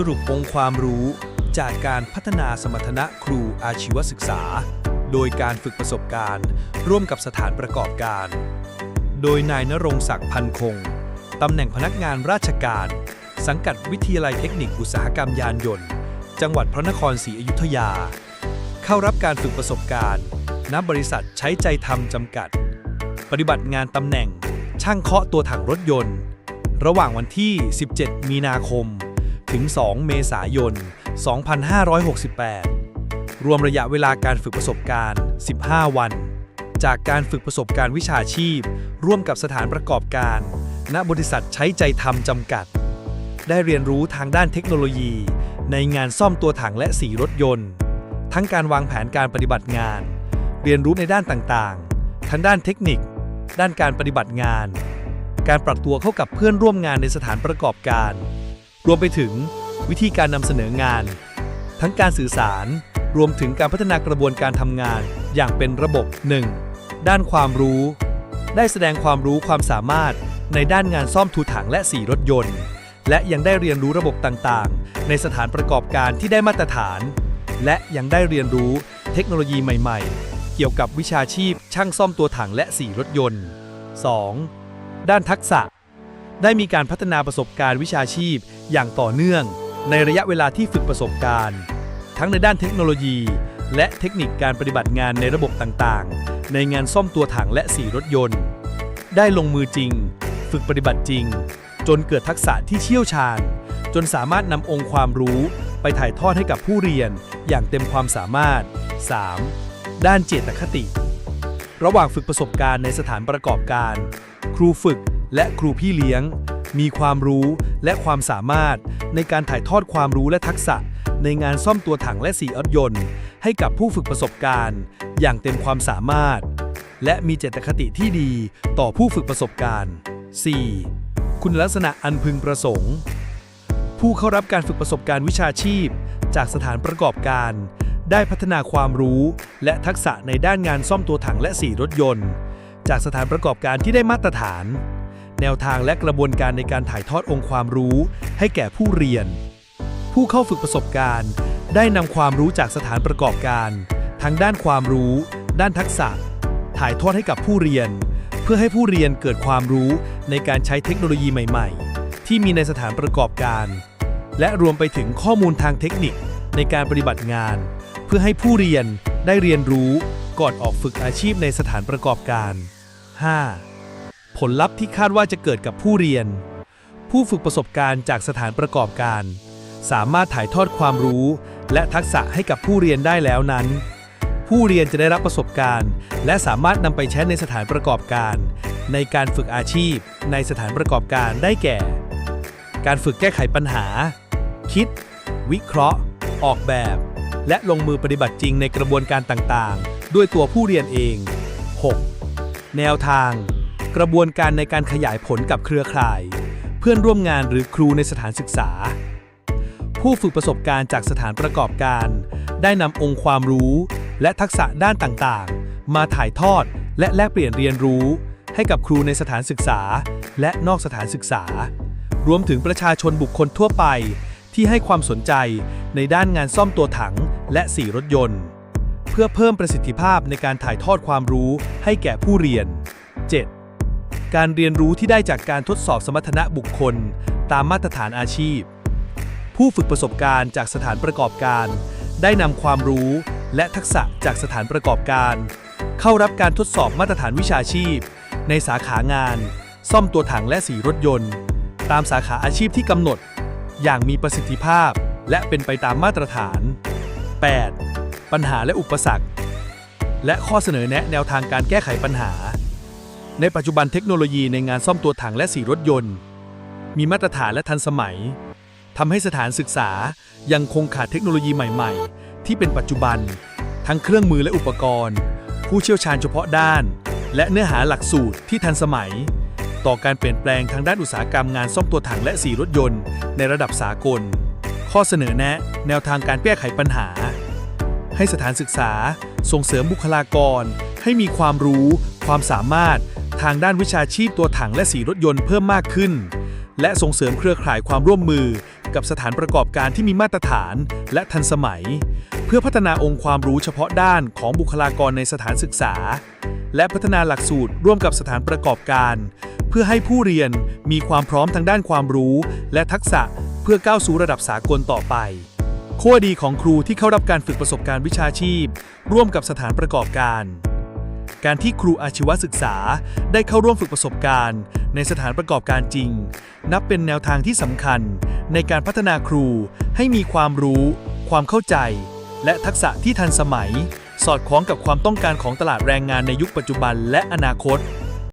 สรุปองค์ความรู้จากการพัฒนาสมรรถนะครูอาชีวศึกษา โดยการฝึกประสบการณ์ ร่วมกับสถานประกอบการ โดยนายนรงศักดิ์พันคง ตำแหน่งพนักงานราชการ สังกัดวิทยาลัยเทคนิคอุตสาหกรรมยานยนต์ จังหวัดพระนครศรีอยุธยา เข้ารับการฝึกประสบการณ์ ณ บริษัทใช้ใจทำจำกัด ปฏิบัติงานตำแหน่งช่างเคาะตัวถังรถยนต์ ระหว่างวันที่ 17 มีนาคม ถึง 2 เมษายน 2568 รวมระยะเวลาการฝึกประสบการณ์ 15 วัน จากการฝึกประสบการณ์วิชาชีพ ร่วมกับสถานประกอบการ ณบริษัทใช้ใจทำจำกัด ได้เรียนรู้ทางด้านเทคโนโลยี ในงานซ่อมตัวถังและสีรถยนต์ ทั้งการวางแผนการปฏิบัติงาน เรียนรู้ในด้านต่างๆ ทั้งด้านเทคนิค ด้านการปฏิบัติงาน การปรับตัวเข้ากับเพื่อนร่วมงานในสถานประกอบการ รวมไปถึงวิธีการนำเสนองาน ทั้งการสื่อสาร รวมถึงการพัฒนากระบวนการทำงานอย่างเป็นระบบ 1. ด้านความรู้ ได้แสดงความรู้ความสามารถในด้านงานซ่อมทูถังและสีรถยนต์ และยังได้เรียนรู้ระบบต่างๆ ในสถานประกอบการที่ได้มาตรฐาน และยังได้เรียนรู้เทคโนโลยีใหม่ๆ เกี่ยวกับวิชาชีพช่างซ่อมตัวถังและสีรถยนต์ 2. ด้านทักษะ ได้มีการพัฒนาประสบการณ์วิชาชีพ อย่างต่อเนื่อง ในระยะเวลาที่ฝึกประสบการณ์ ทั้งในด้านเทคโนโลยี และเทคนิคการปฏิบัติงานในระบบต่างๆ ในงานซ่อมตัวถังและสีรถยนต์ ได้ลงมือจริง ฝึกปฏิบัติจริง จนเกิดทักษะที่เชี่ยวชาญ จนสามารถนำองค์ความรู้ไปถ่ายทอดให้กับผู้เรียนอย่างเต็มความสามารถ 3. ด้านเจตคติ ระหว่างฝึกประสบการณ์ในสถานประกอบการ ครูฝึก และครูพี่เลี้ยง มีความรู้และความสามารถในการถ่ายทอดความรู้และทักษะ ในงานซ่อมตัวถังและสีรถยนต์ ให้กับผู้ฝึกประสบการณ์ อย่างเต็มความสามารถ และมีเจตคติที่ดีต่อผู้ฝึกประสบการณ์ 4. คุณลักษณะอันพึงประสงค์ ผู้เข้ารับการฝึกประสบการณ์วิชาชีพ จากสถานประกอบการ ได้พัฒนาความรู้และทักษะในด้านงานซ่อมตัวถังและสีรถยนต์ จากสถานประกอบการที่ได้มาตรฐาน แนวทางและกระบวนการในการถ่ายทอดองค์ความรู้ ให้แก่ผู้เรียน ผู้เข้าฝึกประสบการณ์ ได้นำความรู้จากสถานประกอบการ ทั้งด้านความรู้ ด้านทักษะ ถ่ายทอดให้กับผู้เรียน เพื่อให้ผู้เรียนเกิดความรู้ในการใช้เทคโนโลยีใหม่ๆ ที่มีในสถานประกอบการ และรวมไปถึงข้อมูลทางเทคนิคในการปฏิบัติงาน เพื่อให้ผู้เรียนได้เรียนรู้ก่อนออกฝึกอาชีพในสถานประกอบการ 5. ผลลัพธ์ที่คาดว่าจะเกิดกับผู้เรียน ผู้ฝึกประสบการณ์จากสถานประกอบการ สามารถถ่ายทอดความรู้ และทักษะให้กับผู้เรียนได้แล้วนั้น ผู้เรียนจะได้รับประสบการณ์ และสามารถนำไปใช้ในสถานประกอบการ ในการฝึกอาชีพ ในสถานประกอบการได้แก่ การฝึกแก้ไขปัญหา คิด วิเคราะห์ ออกแบบ และลงมือปฏิบัติจริงในกระบวนการต่างๆ ด้วยตัวผู้เรียนเอง 6. แนวทาง กระบวนการในการขยายผลกับเครือข่าย เพื่อนร่วมงานหรือครูในสถานศึกษา ผู้ฝึกประสบการณ์จากสถานประกอบการ ได้นำองค์ความรู้ และทักษะด้านต่างๆ มาถ่ายทอดและแลกเปลี่ยนเรียนรู้ ให้กับครูในสถานศึกษา และนอกสถานศึกษา รวมถึงประชาชนบุคคลทั่วไป ที่ให้ความสนใจในด้านงานซ่อมตัวถังและสีรถยนต์ เพื่อเพิ่มประสิทธิภาพในการถ่ายทอดความรู้ให้แก่ผู้เรียน 7. การเรียนรู้ที่ได้จากการทดสอบสมรรถนะบุคคล ตามมาตรฐานอาชีพ ผู้ฝึกประสบการณ์จากสถานประกอบการ ได้นำความรู้และทักษะจากสถานประกอบการ เข้ารับการทดสอบมาตรฐานวิชาชีพ ในสาขางาน ซ่อมตัวถังและสีรถยนต์ ตามสาขาอาชีพที่กำหนด อย่างมีประสิทธิภาพและเป็นไปตามมาตรฐาน 8. ปัญหาและอุปสรรค และข้อเสนอแนะแนวทางการแก้ไขปัญหา ในปัจจุบันเทคโนโลยีในงานซ่อมตัวถังและสีรถยนต์ มีมาตรฐานและทันสมัยทำให้สถานศึกษายังคงขาดเทคโนโลยีใหม่ๆ ที่เป็นปัจจุบัน ทั้งเครื่องมือและอุปกรณ์ ผู้เชี่ยวชาญเฉพาะด้าน และเนื้อหาหลักสูตรที่ทันสมัย ต่อการเปลี่ยนแปลงทางด้านอุตสาหกรรมงานซ่อมตัวถังและสีรถยนต์ ในระดับสากล ข้อเสนอแนะ แนวทางการแก้ไขปัญหา ให้สถานศึกษาส่งเสริมบุคลากร ให้มีความรู้ ความสามารถ ทางด้านวิชาชีพตัวถังและสีรถยนต์เพิ่มมากขึ้น และส่งเสริมเครือข่ายความร่วมมือ กับสถานประกอบการที่มีมาตรฐานและทันสมัย เพื่อพัฒนาองค์ความรู้เฉพาะด้านของบุคลากรในสถานศึกษา และพัฒนาหลักสูตรร่วมกับสถานประกอบการ เพื่อให้ผู้เรียนมีความพร้อมทางด้านความรู้ และทักษะเพื่อก้าวสู่ระดับสากลต่อไปข้อดีของครูที่เข้ารับการฝึกประสบการณ์วิชาชีพ ร่วมกับสถานประกอบการ การที่ครูอาชีวศึกษาได้เข้าร่วมฝึกประสบการณ์ ในสถานประกอบการจริง นับเป็นแนวทางที่สำคัญ ในการพัฒนาครูให้มีความรู้ ความเข้าใจ และทักษะที่ทันสมัย สอดคล้องกับความต้องการของตลาดแรงงานในยุคปัจจุบันและอนาคต